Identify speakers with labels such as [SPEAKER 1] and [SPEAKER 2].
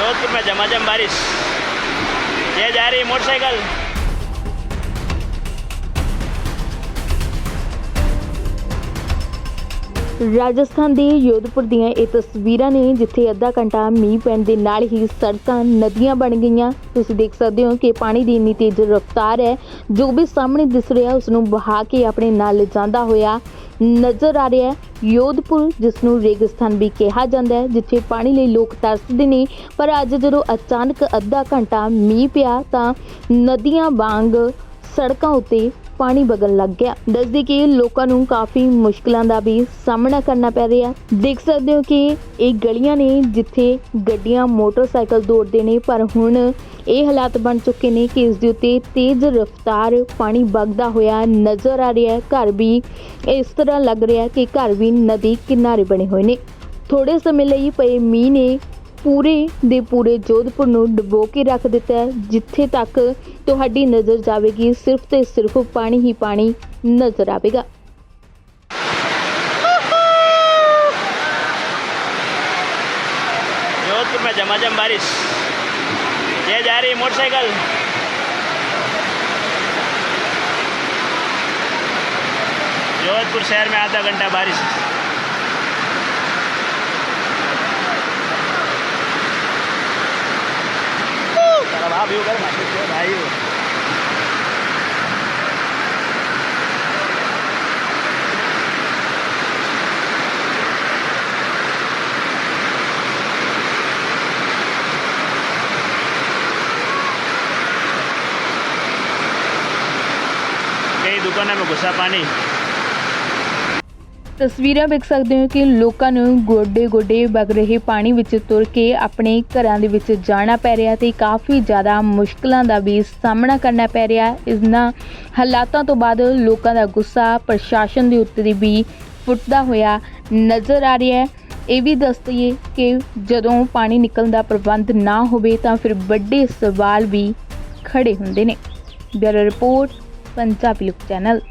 [SPEAKER 1] जोधपुर में झमाझम बारिश ये जा रही मोटरसाइकिल
[SPEAKER 2] ਰਾਜਸਥਾਨ ਦੇ ਯੋਧਪੁਰ ਦੀਆਂ ਇਹ ਤਸਵੀਰਾਂ ਨੇ ਜਿੱਥੇ ਅੱਧਾ ਘੰਟਾ ਮੀਂਹ ਪੈਣ ਦੇ ਨਾਲ ਹੀ ਸੜਕਾਂ ਨਦੀਆਂ ਬਣ ਗਈਆਂ ਤੁਸੀਂ ਦੇਖ ਸਕਦੇ ਹੋ ਕਿ ਪਾਣੀ ਦੀ ਇੰਨੀ ਤੇਜ਼ ਰਫ਼ਤਾਰ ਹੈ ਜੋ ਵੀ ਸਾਹਮਣੇ ਦਿਸ ਰਿਹਾ ਉਸ ਨੂੰ ਵਹਾ ਕੇ ਆਪਣੇ ਨਾਲ ਲਿਜਾਂਦਾ ਹੋਇਆ ਨਜ਼ਰ ਆ ਰਿਹਾ ਹੈ। ਯੋਧਪੁਰ ਜਿਸ ਨੂੰ ਰੇਗਿਸਤਾਨ ਵੀ ਕਿਹਾ ਜਾਂਦਾ ਹੈ, ਜਿੱਥੇ ਪਾਣੀ ਲਈ ਲੋਕ ਤਰਸਦੇ ਨੇ। ਪਰ ਅੱਜ ਜਦੋਂ ਅਚਾਨਕ ਅੱਧਾ ਘੰਟਾ ਮੀਂਹ ਪਿਆ ਤਾਂ ਨਦੀਆਂ ਵਾਂਗ ਸੜਕਾਂ ਉੱਤੇ ਪਾਣੀ ਵਗਣ ਲੱਗ ਗਿਆ। ਦੱਸਦੇ ਕਿ ਲੋਕਾਂ ਨੂੰ ਕਾਫੀ ਮੁਸ਼ਕਲਾਂ ਦਾ ਵੀ ਸਾਹਮਣਾ ਕਰਨਾ ਪੈ ਰਿਹਾ। ਦੇਖ ਸਕਦੇ ਹੋ ਕਿ ਇਹ ਗਲੀਆਂ ਨੇ ਜਿੱਥੇ ਗੱਡੀਆਂ, ਮੋਟਰਸਾਈਕਲ ਦੌੜਦੇ ਨੇ, ਪਰ ਹੁਣ ਇਹ ਹਾਲਾਤ ਬਣ ਚੁੱਕੇ ਨੇ ਕਿ ਇਸ ਦੇ ਉੱਤੇ ਤੇਜ਼ ਰਫ਼ਤਾਰ ਪਾਣੀ ਵਗਦਾ ਹੋਇਆ ਨਜ਼ਰ ਆ ਰਿਹਾ ਹੈ। ਘਰ ਵੀ ਇਸ ਤਰ੍ਹਾਂ ਲੱਗ ਰਿਹਾ ਕਿ ਘਰ ਵੀ ਨਦੀ ਕਿਨਾਰੇ ਬਣੇ ਹੋਏ ਨੇ। ਥੋੜੇ ਸਮੇਂ ਲਈ ਪਏ ਮੀਂਹ ਨੇ ਪੂਰੇ ਦੇ ਪੂਰੇ ਜੋਧਪੁਰ ਨੂੰ ਡੁਬੋ ਕੇ ਰੱਖ ਦਿੱਤਾ ਹੈ ਜਿੱਥੇ ਤੱਕ ਤੁਹਾਡੀ ਨਜ਼ਰ ਜਾਵੇਗੀ ਸਿਰਫ ਤੇ ਸਿਰਫ ਪਾਣੀ ਹੀ ਪਾਣੀ ਨਜ਼ਰ ਆਵੇਗਾ
[SPEAKER 1] जोधपुर में झमाझम बारिश ये जा रही मोटरसाइकिल जोधपुर शहर में आधा घंटा बारिश view kan masih cukup bayu. Bagus apa nih?
[SPEAKER 2] ਤਸਵੀਰਾਂ ਵੇਖ ਸਕਦੇ ਹੋ ਕਿ ਲੋਕਾਂ ਨੂੰ ਗੋਡੇ-ਗੋਡੇ ਵਗ ਰਹੇ ਪਾਣੀ ਵਿੱਚ ਤੁਰ ਕੇ ਆਪਣੇ ਘਰਾਂ ਦੇ ਵਿੱਚ ਜਾਣਾ ਪੈ ਰਿਹਾ ਤੇ ਕਾਫੀ ਜ਼ਿਆਦਾ ਮੁਸ਼ਕਲਾਂ ਦਾ ਵੀ ਸਾਹਮਣਾ ਕਰਨਾ ਪੈ ਰਿਹਾ। ਇਹਨਾਂ ਹਾਲਾਤਾਂ ਤੋਂ ਬਾਅਦ ਲੋਕਾਂ ਦਾ ਗੁੱਸਾ ਪ੍ਰਸ਼ਾਸਨ ਦੇ ਉੱਤੇ ਵੀ ਫੁੱਟਦਾ ਹੋਇਆ ਨਜ਼ਰ ਆ ਰਿਹਾ ਹੈ। ਇਹ ਵੀ ਦੱਸ ਦਈਏ ਕਿ ਜਦੋਂ ਪਾਣੀ ਨਿਕਲਣ ਦਾ ਪ੍ਰਬੰਧ ਨਾ ਹੋਵੇ ਤਾਂ ਫਿਰ ਵੱਡੇ ਸਵਾਲ ਵੀ ਖੜੇ ਹੁੰਦੇ ਨੇ। ਬਿਊਰੋ ਰਿਪੋਰਟ, ਪੰਜਾਬੀ ਲੋਕ ਚੈਨਲ।